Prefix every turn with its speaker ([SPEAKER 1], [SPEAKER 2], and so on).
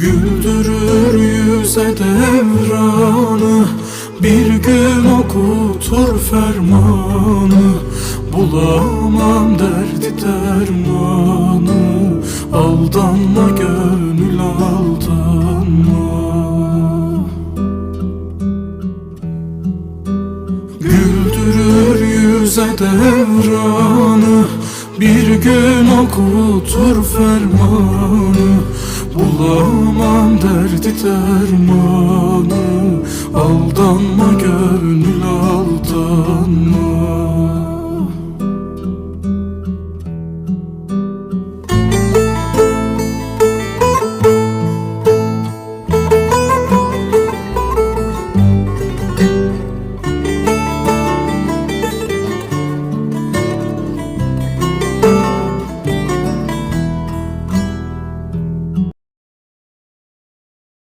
[SPEAKER 1] Güldürür yüze devranı Bir gün okutur fermanı. Bulamam derdi dermanı Aldanma gönül aldanma. Güldürür yüze devranı Bir gün okutur fermanı derdi dermanı